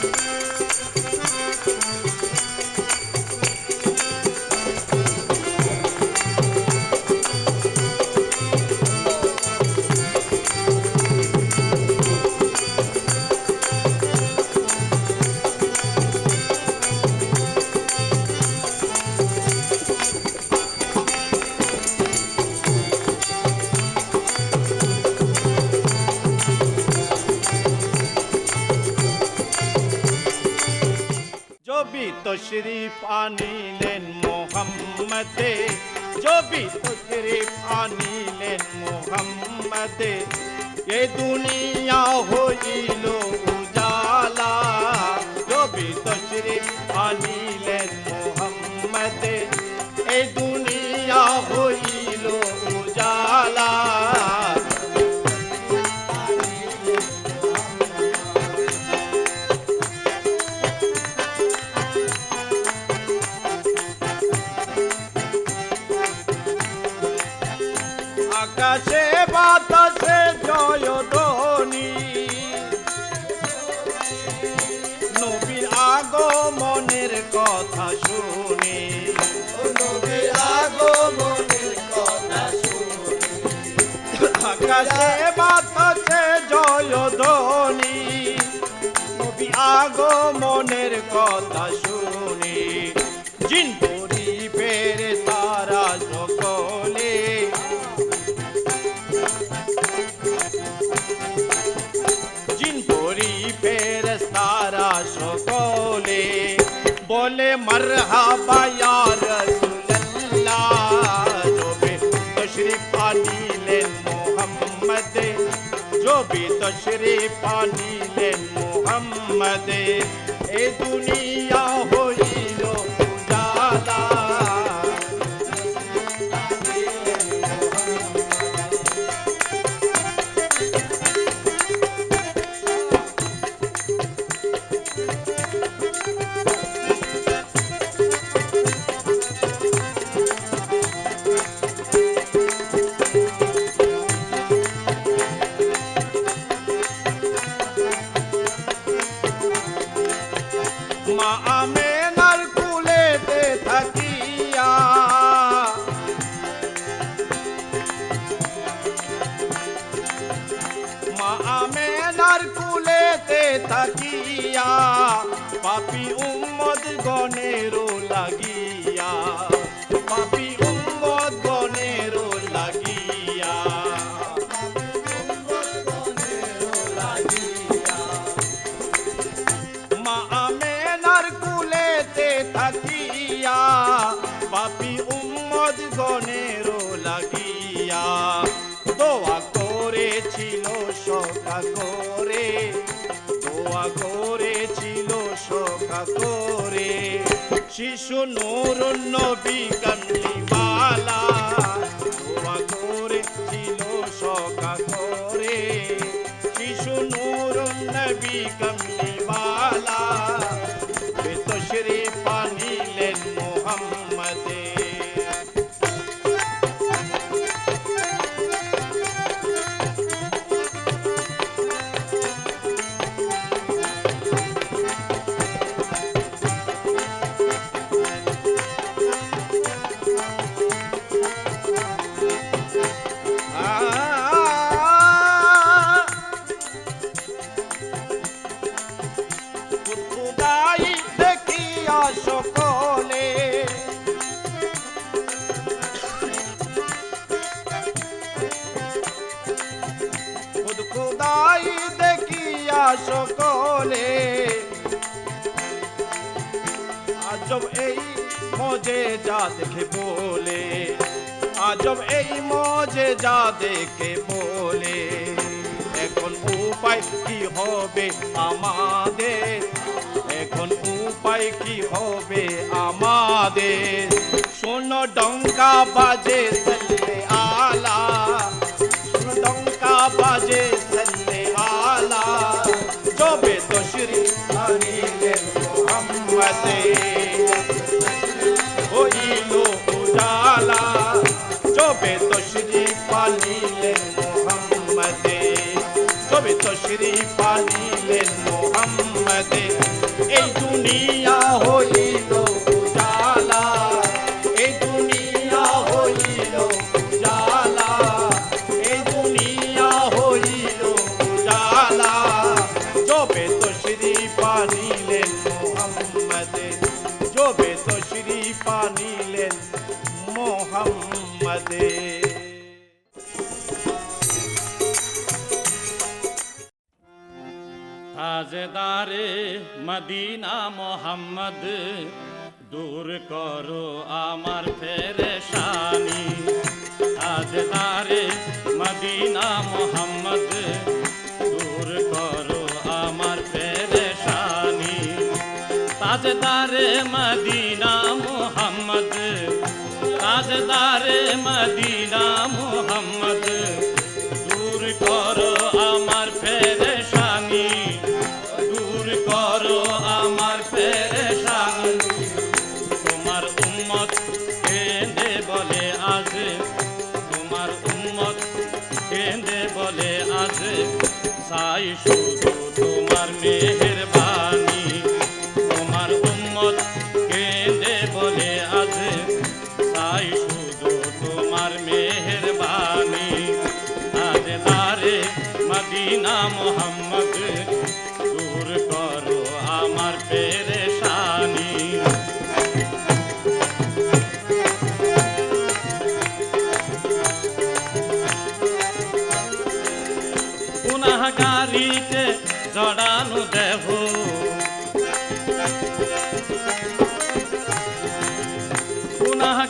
জবি তশরিফ আনিলেন মোহাম্মদে জবি তশরিফ আনিলেন মোহাম্মদে এ দুনিয়া হইল উজালা জবি তশরিফ আনিলেন মোহাম্মদে আকাশে বাতাসে জয় ধ্বনি নবীর আগমনের কথা শুনি। নবীর আগমনের কথা আকাশে বাতাসে জয় ধ্বনি নবী আগমনের কথা শুনি। জিন মরহাবা ইয়া রাসূলুল্লাহ জবে তশরিফ আনিলেন মোহাম্মদ লাগিয়া শিশু নূর নবী যা দেখে বলে, এখন উপায় কি হবে আমাদের? এখন উপায় কি হবে আমাদের? শোনো ডঙ্কা বাজে সল্লে আলা, শোনো ডঙ্কা বাজে সল্লে আলা। জবে তো শ্রী আনিলেন মোহাম্মদে, হইল উজালা। পালিলেন মোহাম্মদে। জবে তো তশরিফ আনিলেন মোহাম্মদে। এই দুনিয়া হইল মদিনা মোহাম্মদ শুধু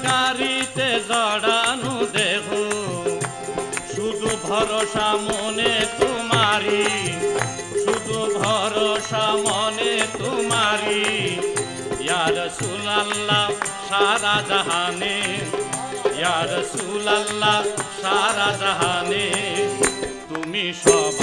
গুনাহগারিতে জড়ানো দেহ। শুধু ভরসা মনে তোমারি, শুধু ভরসা মনে তোমারি। ইয়ার সুলাল্লাহ সারা জাহানে। ইয়ার সুলাল্লাহ সারা জাহানে। তুমি সবার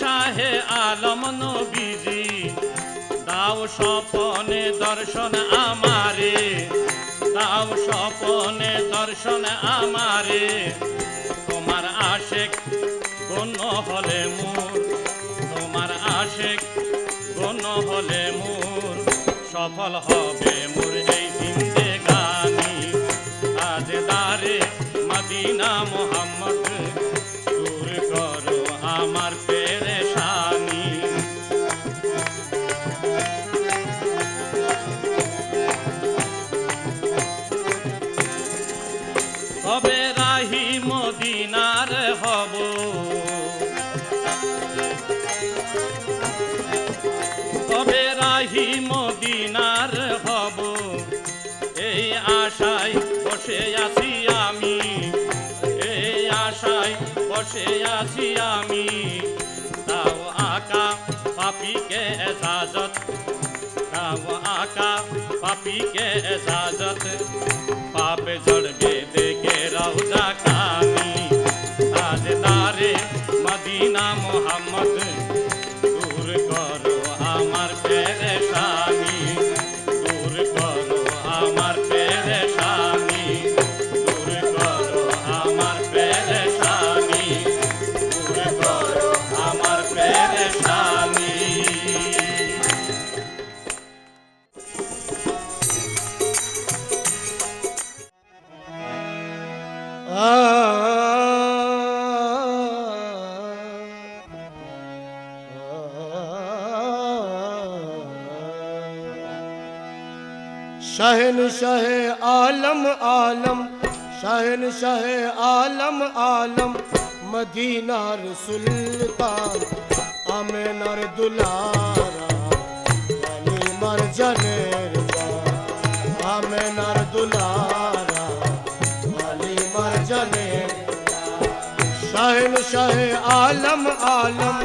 শাহে আলম নবীজি, দাও স্বপনে দর্শন আমারে, দাও স্বপনে দর্শন আমারে। তোমার আশেক গণ্য হলে মোর তোমার আশেক গণ্য হলে মোর সফল হবে মোর এই জিন্দে গানি। আজ দারে মদিনা মোহাম্মদ, দূর করো আমার আছি আমি, তাও আকা পাপিকে এজাজত, তাও আকা পাপিকে এজাজত। পাপ জড়বে দেখে রওজা কানি তাজদারে মদিনা মোহাম্মদ আলম আলম মদিনার সুলতান আমেনার দুলারা কালিমার জনের আমেনার দুলারা কালিমার জনের শাহেন শাহে আলম আলম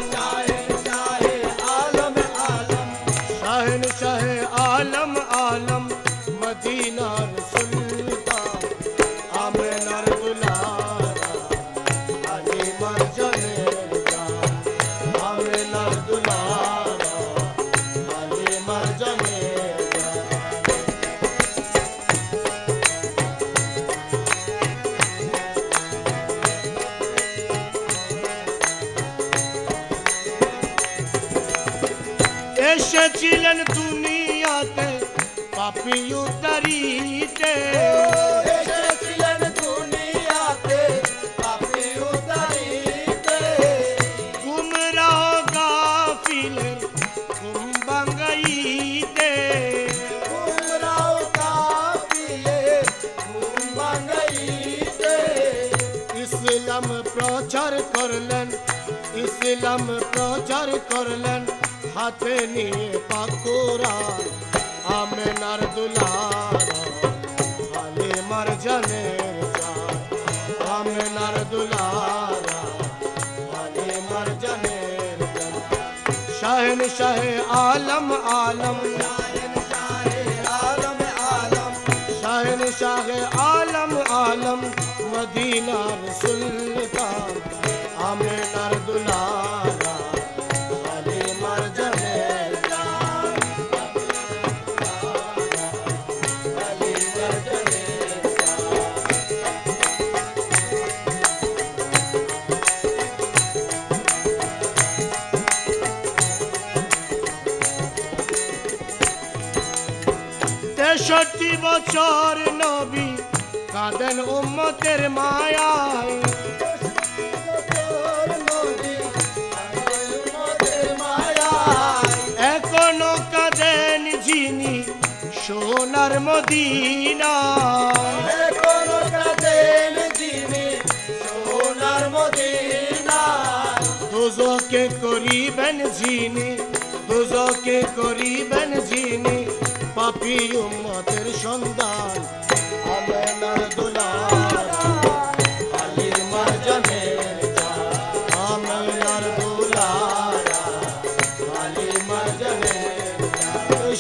ইসলাম প্রচার করলেন হাতে নিয়ে পাকুরা আমেনার দুলারা হালে মার জান আমেনার দুলারা হালে মার জান শাহেন শাহে আলম আলম আলম আলম শাহেন শাহে আলম আলম মদিনার সুলতান বছর নবী, কাঁদেন উম্মতের মায়ায় এখনও কাঁদেন যিনি সোনার মদিনা। দুজকে করিবেন যিনি, দুজকে করিবেন যিনি পাপি উম্মতের সন্ধান। আমেনার দুলারা আলীর মারজানে জান আমেনার দুলারা আলী মারজানের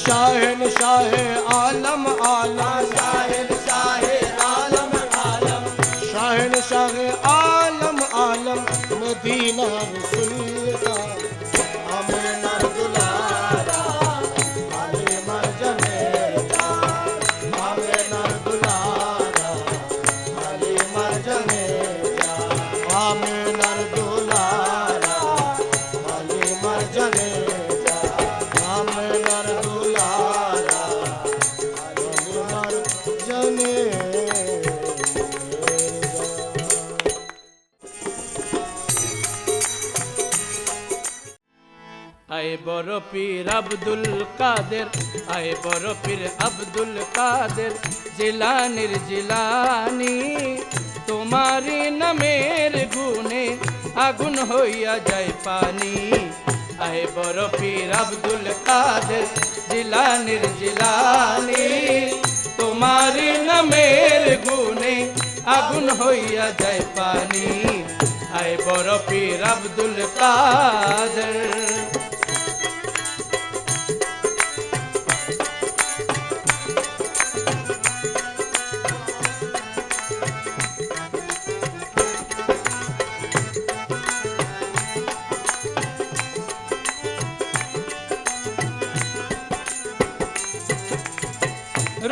শাহেন শাহেন বড় পীর আব্দুল কাদের, আয় বড় পীর আব্দুল কাদের, জিলানির জিলানি তোমারি নামের গুণে আগুন হইয়া যায় পানি। আয় বড় পীর আব্দুল কাদের, জিলানির জিলানি তোমারি নামের গুণে আগুন হইয়া যায় পানি। আয় বড় পীর আব্দুল কাদের।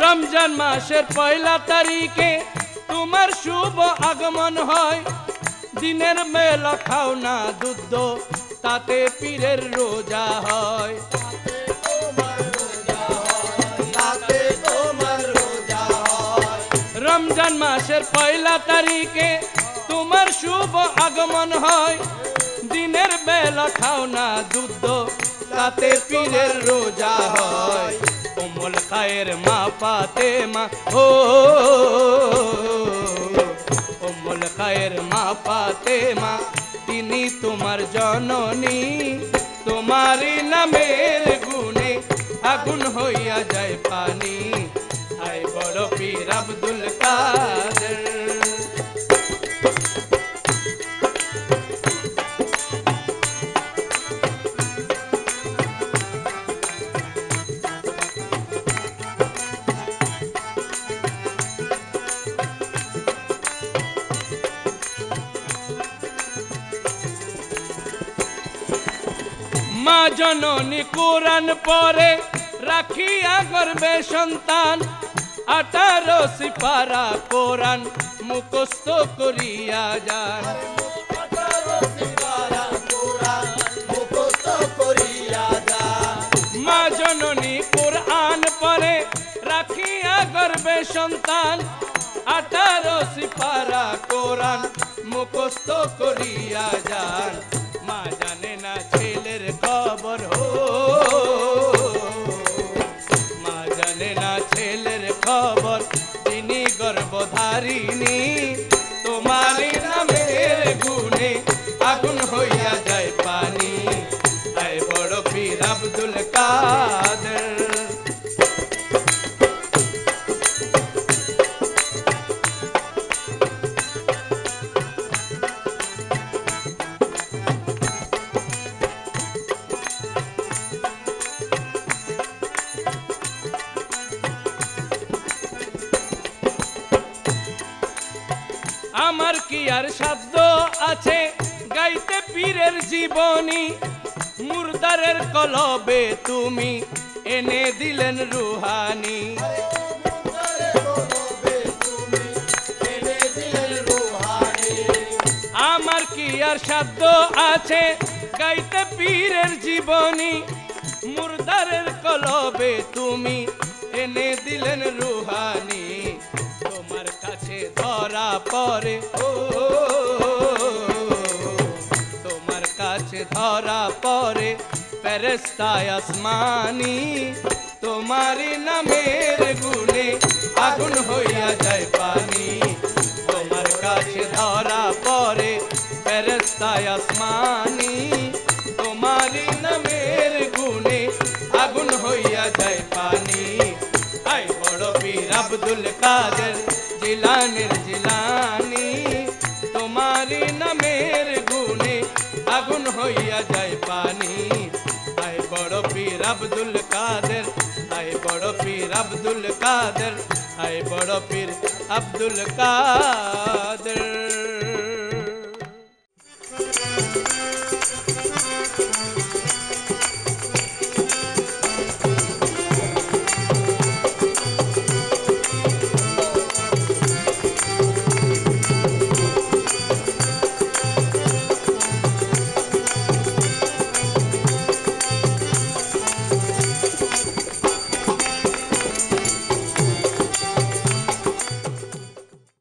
রমজান মাসের পয়লা তারিখে তোমার শুভ আগমন হয়। দিনের মেলা খাও না দুধ, তাতে পীরের রোজা হয়। রমজান মাসের পয়লা তারিখে তোমার শুভ আগমন হয়। দিনের বেলা খাও না দুধ, তাতে পীরের রোজা হয়। কোমল খায়ের মা পাতে মা ও, কোমল খায়ের মা পাতে মা তিনি তোমার জননী, তোমারই নামের গুণে আগুন হইয়া যায় পানি। আয় বড় পীর আব্দুল কাদের পরে রাখিয়া গর্বে সন্তান আঠারো সিপারা কোরআন মুখস্থ করিয়া যান। মা পরে সন্তান আঠারো সিপারা কোরআন মুখস্থ করিয়া যান। গর্ভধারিণী আছে গাইতে পীরের জীবনী, মুর্দারের কলবে তুমি এনে দিলেন রুহানি। আমার কি আর সাধ্য আছে গাইতে পীরের জীবনী, মুর্দারের কলবে তুমি এনে দিলেন রুহানি। তোমার কাছে ধরা পরে ও ধরা পড়ে ফেরেস্তায় আসমানি। তোমারই নামের গুণে আগুন হইয়া যায় পানি। তোমার কাছে ধরা পড়ে ফেরেস্তায় আসমানি। তোমারই নামের গুণে আগুন হইয়া যায় পানি। আই বড় পীর আব্দুল কাদের জিলানের জিলানি। হইয়া যায় পানি। আই বড় পীর আব্দুল কাদের আই বড় পীর আব্দুল কাদের আই বড় পীর আব্দুল কাদের।